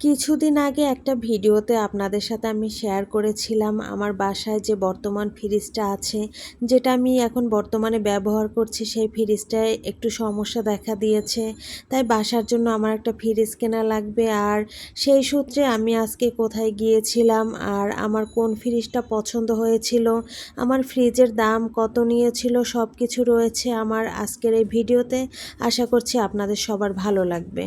কিছুদিন আগে একটা ভিডিওতে আপনাদের সাথে আমি শেয়ার করেছিলাম আমার বাসায় যে বর্তমান ফ্রিজটা আছে, যেটা আমি এখন বর্তমানে ব্যবহার করছি, সেই ফ্রিজটায় একটু সমস্যা দেখা দিয়েছে। তাই বাসার জন্য আমার একটা ফ্রিজ কেনা লাগবে আর সেই সূত্রে আমি আজকে কোথায় গিয়েছিলাম আর আমার কোন ফ্রিজটা পছন্দ হয়েছিল, আমার ফ্রিজের দাম কত নিয়েছিল সব কিছু রয়েছে আমার আজকের এই ভিডিওতে। আশা করছি আপনাদের সবার ভালো লাগবে।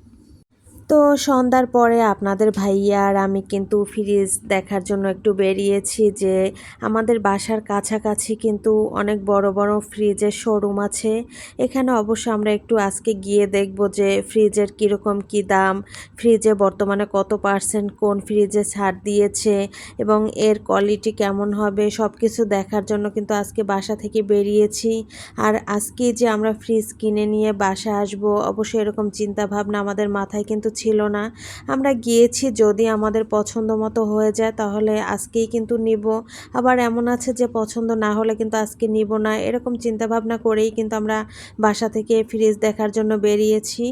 তো সন্ধ্যার পরে আপনাদের ভাইয়া আর আমি কিন্তু ফ্রিজ দেখার জন্য একটু বেরিয়েছি যে আমাদের বাসার কাছাকাছি কিন্তু অনেক বড় বড় ফ্রিজের শোরুম আছে। এখানে অবশ্য আমরা একটু আজকে গিয়ে দেখব যে ফ্রিজের কীরকম কী দাম, ফ্রিজে বর্তমানে কত পার্সেন্ট কোন ফ্রিজে ছাড় দিয়েছে এবং এর কোয়ালিটি কেমন হবে সব কিছু দেখার জন্য কিন্তু আজকে বাসা থেকে বেরিয়েছি। আর আজকে যে আমরা ফ্রিজ কিনে নিয়ে বাসা আসব অবশ্যই এরকম চিন্তাভাবনা আমাদের মাথায় কিন্তু ছিল না। আমরা গিয়েছি যদি আমাদের পছন্দ মতো হয়ে যায় তাহলে আজকেই কিন্তু নিব। আবার এমন আছে যে পছন্দ না হলে কিন্তু আজকে নিব না। এরকম চিন্তাভাবনা করেই কিন্তু আমরা বাসা থেকে ফ্রিজ দেখার জন্য বেরিয়েছি।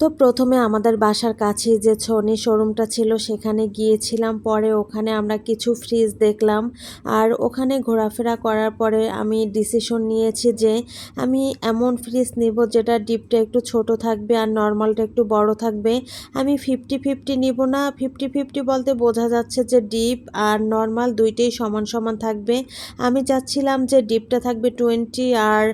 তো প্রথমে আমাদের বাসার কাছে যে ছনি শোরুমটা ছিল, সেখানে গিয়েছিলাম। পরে ওখানে আমরা কিছু ফ্রিজ দেখলাম আর ওখানে ঘোরাফেরা করার পরে আমি ডিসিশন নিয়েছি যে আমি এমন ফ্রিজ নিব যেটা ডিপটা একটু ছোট থাকবে আর নর্মালটা একটু বড় থাকবে। আমি ফিফটি ফিফটি নিব না। ফিফটি ফিফটি বলতে বোঝা যাচ্ছে যে ডিপ আর নর্মাল দুইটাই সমান সমান থাকবে। আমি চাচ্ছিলাম যে ডিপটা থাকবে টোয়েন্টি আর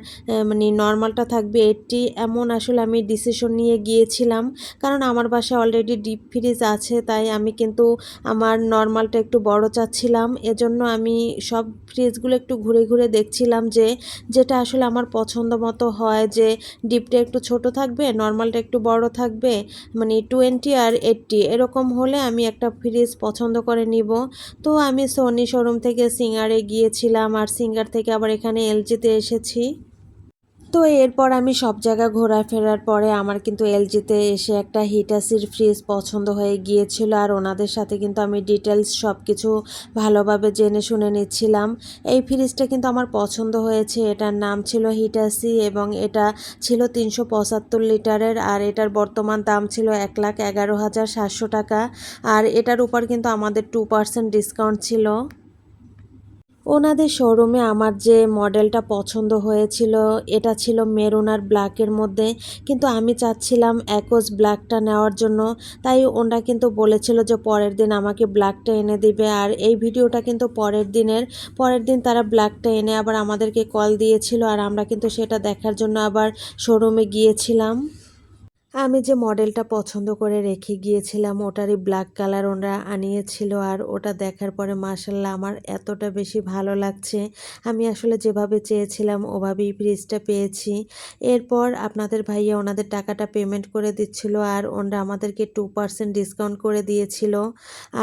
মানে নর্মালটা থাকবে এইটটি এমন আসলে আমি ডিসিশন নিয়ে গিয়েছি গিয়েছিলাম কারণ আমার বাসায় অলরেডি ডিপ ফ্রিজ আছে, তাই আমি কিন্তু আমার নর্মালটা একটু বড় চাচ্ছিলাম। এজন্য আমি সব ফ্রিজগুলো একটু ঘুরে ঘুরে দেখছিলাম যে, যেটা আসলে আমার পছন্দ মতো হয়, যে ডিপটা একটু ছোট থাকবে নর্মালটা একটু বড় থাকবে মানে টোয়েন্টি আর এইটটি এরকম হলে আমি একটা ফ্রিজ পছন্দ করে নিব। তো আমি সোনি শোরুম থেকে সিঙ্গারে গিয়েছিলাম, আর সিঙ্গার থেকে আবার এখানে এলজিতে এসেছি। তো এরপর আমি সব জায়গা ঘোরাফেরার পরে আমার কিন্তু এলজিতে এসে একটা হিটাসির ফ্রিজ পছন্দ হয়ে গিয়েছিল আর ওনাদের সাথে কিন্তু আমি ডিটেলস সব কিছু ভালোভাবে জেনে শুনে নিচ্ছিলাম। এই ফ্রিজটা কিন্তু আমার পছন্দ হয়েছে। এটার নাম ছিল হিটাসি এবং এটা ছিল তিনশো পঁচাত্তর লিটারের আর এটার বর্তমান দাম ছিল এক লাখ এগারো হাজার সাতশো টাকা। আর এটার উপর কিন্তু আমাদের টু পার্সেন্ট ডিসকাউন্ট ছিল। ওনাদের শোরুমে আমার যে মডেলটা পছন্দ হয়েছিল, এটা ছিল মেরুন আর ব্ল্যাকের মধ্যে। কিন্তু আমি চাচ্ছিলাম একোজ ব্ল্যাকটা নেওয়ার জন্য। তাই ওনারা কিন্তু বলেছিল যে পরের দিন আমাকে ব্ল্যাকটা এনে দিবে। আর এই ভিডিওটা কিন্তু পরের দিনের। পরের দিন তারা ব্ল্যাকটা এনে আবার আমাদেরকে কল দিয়েছিল। আর আমরা কিন্তু সেটা দেখার জন্য আবার শোরুমে গিয়েছিলাম। আমি যে মডেলটা পছন্দ করে রেখে গিয়েছিলাম, ওটারই ব্ল্যাক কালার ওরা আনিয়েছিল আর ওটা দেখার পরে মাসাল্লাহ আমার এতটা বেশি ভালো লাগছে। আমি আসলে যেভাবে চেয়েছিলাম, ওভাবেই ফ্রিজটা পেয়েছি। এরপর আপনাদের ভাইয়া ওনাদের টাকাটা পেমেন্ট করে দিচ্ছিল আর ওনরা আমাদেরকে টু পার্সেন্ট ডিসকাউন্ট করে দিয়েছিল।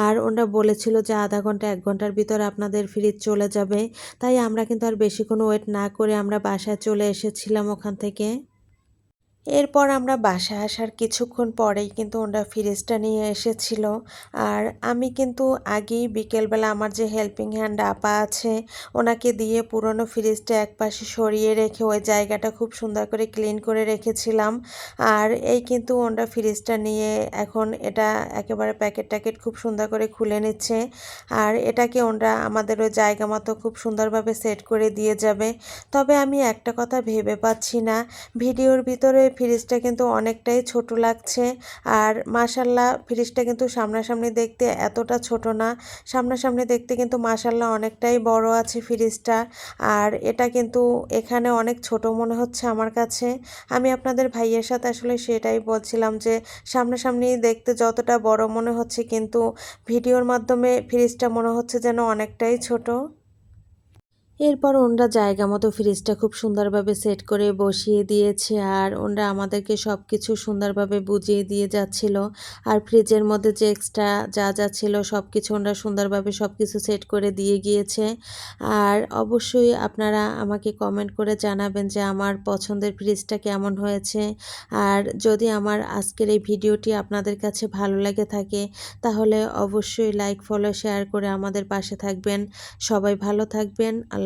আর ওনরা বলেছিল যে আধা ঘণ্টা, এক ঘণ্টার ভিতরে আপনাদের ফ্রিজ চলে যাবে। তাই আমরা কিন্তু আর বেশিক্ষণ ওয়েট না করে আমরা বাসায় চলে এসেছিলাম ওখান থেকে। এরপর আমরা বাসা আসার কিছুক্ষণ পরেই কিন্তু ওনারা ফ্রিজটা নিয়ে এসেছিল। আর আমি কিন্তু আগেই বিকেলবেলা আমার যে হেল্পিং হ্যান্ড আপা আছে, ওনাকে দিয়ে পুরনো ফ্রিজটা একপাশে সরিয়ে রেখে ওই জায়গাটা খুব সুন্দর করে ক্লিন করে রেখেছিলাম। আর এই কিন্তু ওনারা ফ্রিজটা নিয়ে এখন এটা একেবারে প্যাকেট ট্যাকেট খুব সুন্দর করে খুলে নিচ্ছে। আর এটাকে ওনারা আমাদের ওই জায়গা মতো খুব সুন্দরভাবে সেট করে দিয়ে যাবে। তবে আমি একটা কথা ভেবে পাচ্ছি না, ভিডিওর ভিতরে ফ্রিজটা কিন্তু অনেকটাই ছোট লাগছে। আর মাসাল্লাহ ফ্রিজটা কিন্তু সামনাসামনি দেখতে এতটা ছোট না। সামনাসামনি দেখতে কিন্তু মাসাল্লাহ অনেকটাই বড় আছে ফ্রিজটা। আর এটা কিন্তু এখানে অনেক ছোট মনে হচ্ছে আমার কাছে। আমি আপনাদের ভাইয়ের সাথে আসলে সেটাই বলছিলাম যে, সামনাসামনি দেখতে যতটা বড় মনে হচ্ছে কিন্তু ভিডিওর মাধ্যমে ফ্রিজটা মনে হচ্ছে যেন অনেকটাই ছোট। এরপর ওনরা জায়গা মতো ফ্রিজটা খুব সুন্দরভাবে সেট করে বসিয়ে দিয়েছে আর ওনরা আমাদেরকে সব কিছু সুন্দরভাবে বুঝিয়ে দিয়ে যাচ্ছিল। আর ফ্রিজের মধ্যে যে এক্সট্রা যা যা ছিল সব কিছু ওনরা সুন্দরভাবে সব কিছু সেট করে দিয়ে গিয়েছে। আর অবশ্যই আপনারা আমাকে কমেন্ট করে জানাবেন যে আমার পছন্দের ফ্রিজটা কেমন হয়েছে। আর যদি আমার আজকের এই ভিডিওটি আপনাদের কাছে ভালো লেগে থাকে, তাহলে অবশ্যই লাইক ফলো শেয়ার করে আমাদের পাশে থাকবেন। সবাই ভালো থাকবেন, আল্লাহ